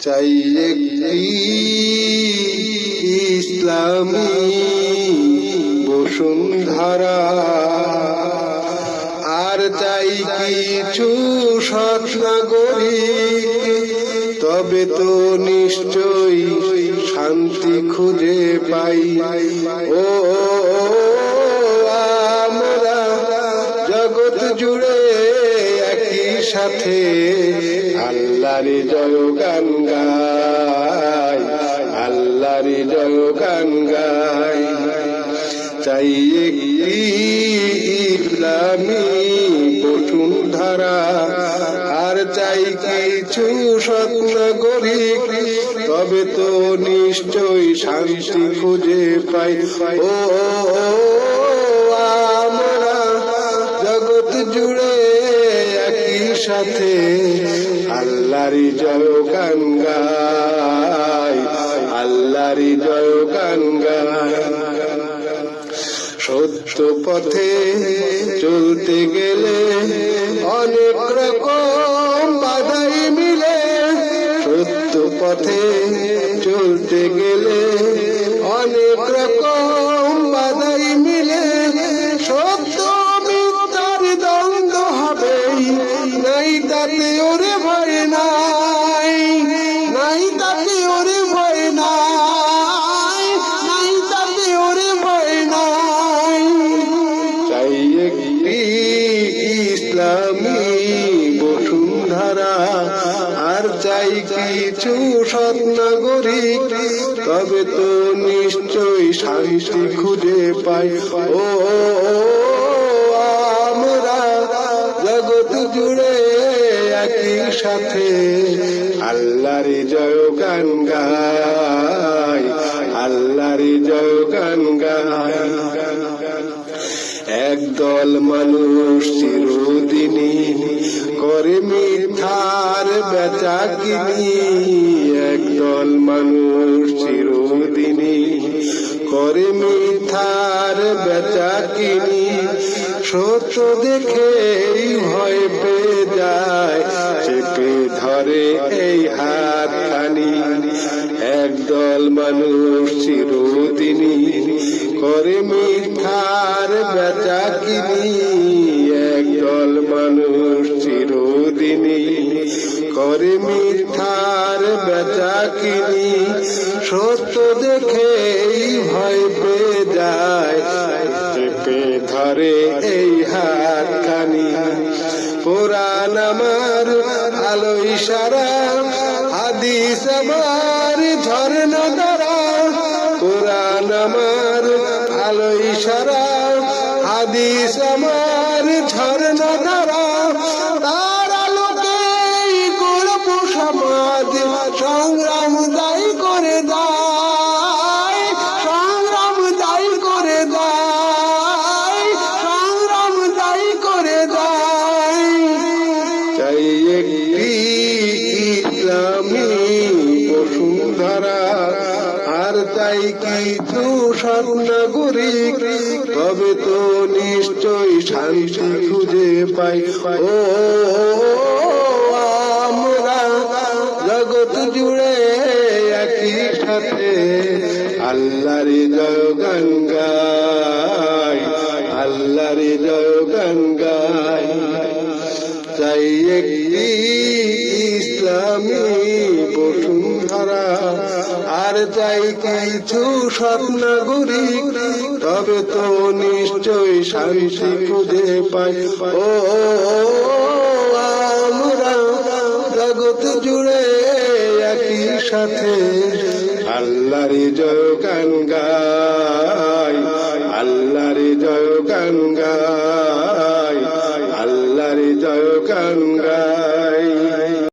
চাই ইসলামী বসুন্ধরা। আর চাই কিছু সৎ তবে তো নিশ্চয়ই শান্তি খুঁজে পাই। ও, আমরা জগৎ জুড়ে সাথে আল্লাহর জয় গান গাই, আল্লাহর জয় গান গাই। চাই ইসলামী বসুন্ধরা আর চাই কিছু স্বপ্ন করি, তবে তো নিশ্চয় শান্তি খুঁজে পাই। ও সাথে আল্লাহরি জয় গান গাই আল্লাহরি জয় গান গাই। সত্য পথে চলতে গেলে অনেক রকম বাধাই মিলে। সত্য পথে চলতে গেলে অনেক রকম বাধাই মিলে ইসলামী বসুন্ধরা আর চাই কিছু সৎ নাগরিক তবে তো নিশ্চয় শান্তি খুঁজে পাই। ও, আমরা জগৎ জুড়ে একই সাথে আল্লাহর জয় গান গাই, আল্লাহর জয় গান গাই। একদল মানুষ চিরদিনই করে মিথ্যার বেচা কিনি। একদল মানুষ চিরদিনই করে মিথ্যার বেচা কিনি। সত্য দেখেই ভয় পেয়ে যায়, চেপে ধরে এই হাত খানি একদল মানুষ চিরদিনই করে মিথ্যার বেচা কিনি। কিনি সত্য দেখেই ভয় পেয়ে যায়। চেপে ধরে এই হাত খানি কোরআন আমার আলো ইশারা হাদিস আমার ঝর্ণা দ্বারা। কোরআন আমার আলো ইশারা হাদিস আমার ঝর্ণা দ্বারা। ইসলামী বসুন্ধরা, আর তাই কিছু স্বর্ণাগরিক তবে তো নিশ্চয় শান্তি খুঁজে পাই। ও, আমরা জগৎ জুড়ে একই সাথে আল্লাহর জয় গঙ্গাই আল্লাহর জয় গঙ্গাই চাই কিছু স্বপ্নাগরিক তবে তো নিশ্চয়ই শান্তি খুঁজে পাই। ও আমরা জগৎ জুড়ে একই সাথে আল্লাহর জয় গান গাই, আল্লাহর জয় গাই।